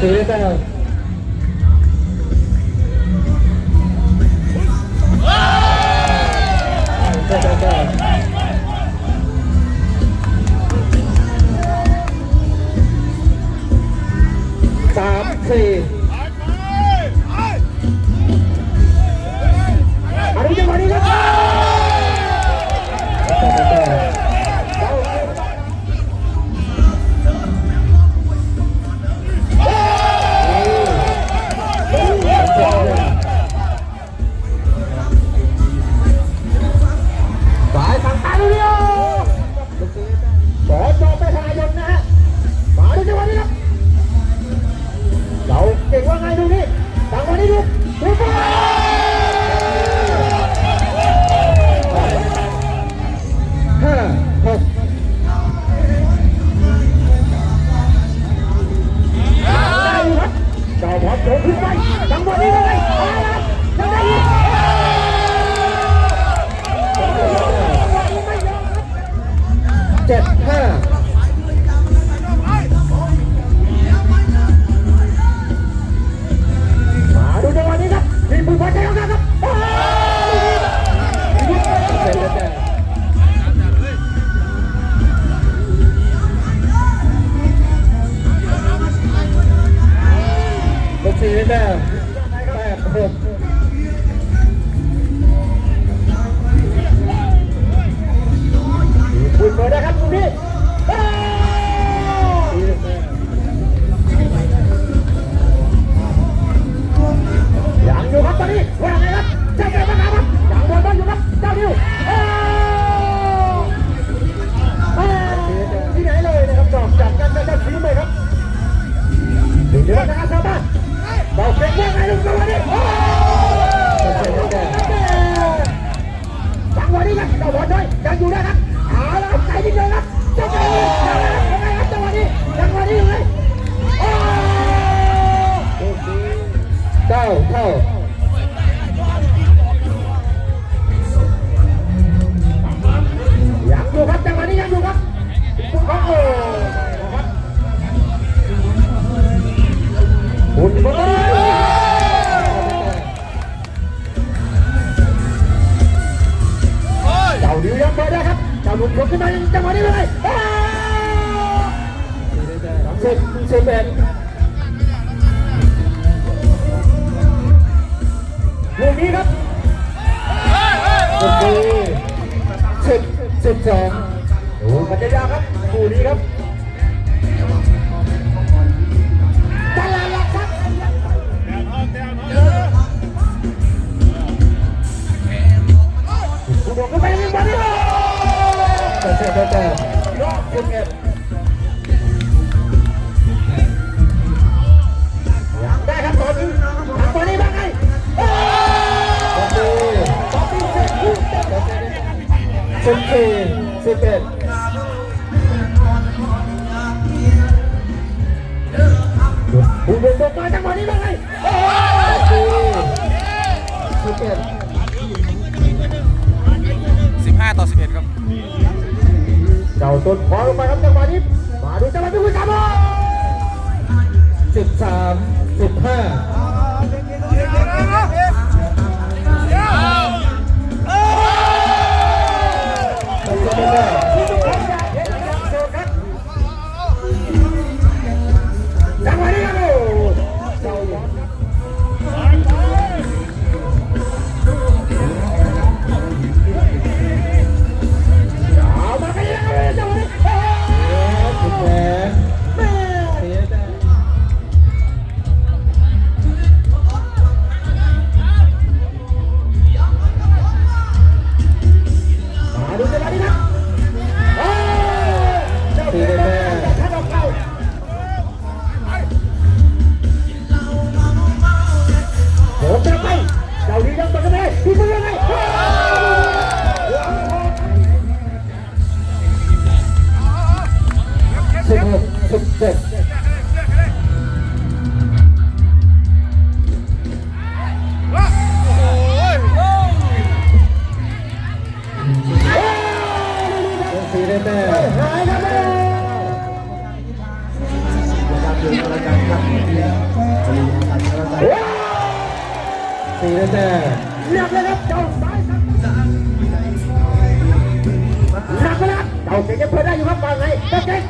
ซื้อได้สามสี่อันนี้จังหวะนี้ครั ขอจอไป เจ็ดห้า เก้าเท่ายังอยู่ครับจังหวะนี้ยังอยู่ครับโอ้โหบุญบอลเจ้าดิวยังเปิดได้ครับเจ้าหนุ่มผลขึ้นมาจังหวะนี้เลยสิบสิบเอ็ด ลูกนี้ครับโอเคสิบสิบสองโอ้มันจะยากครับคู่นี้ครับตลาดหลักครับคุณบอกกันไปยังบ้างแต่แต่แต่แต่รอบสิบเอ็ด สี่สิบเอ็ดผู้เล่นตกมาจังหวะนี้เป็นไงโอ้โหสิบเอ็ด15ต่อ11ครับ เจ้าต้นขอลงไปครับจังหวะนี้ มาดูจังหวะที่คุณสามสิบสามสิบห้า สี่ได้แต้มเรียบเลยครับเจ้าสายครับหนักไปแล้วเจ้าเก่งยังเพิ่มได้อยู่ครับว่าไงเจ้าเก่ง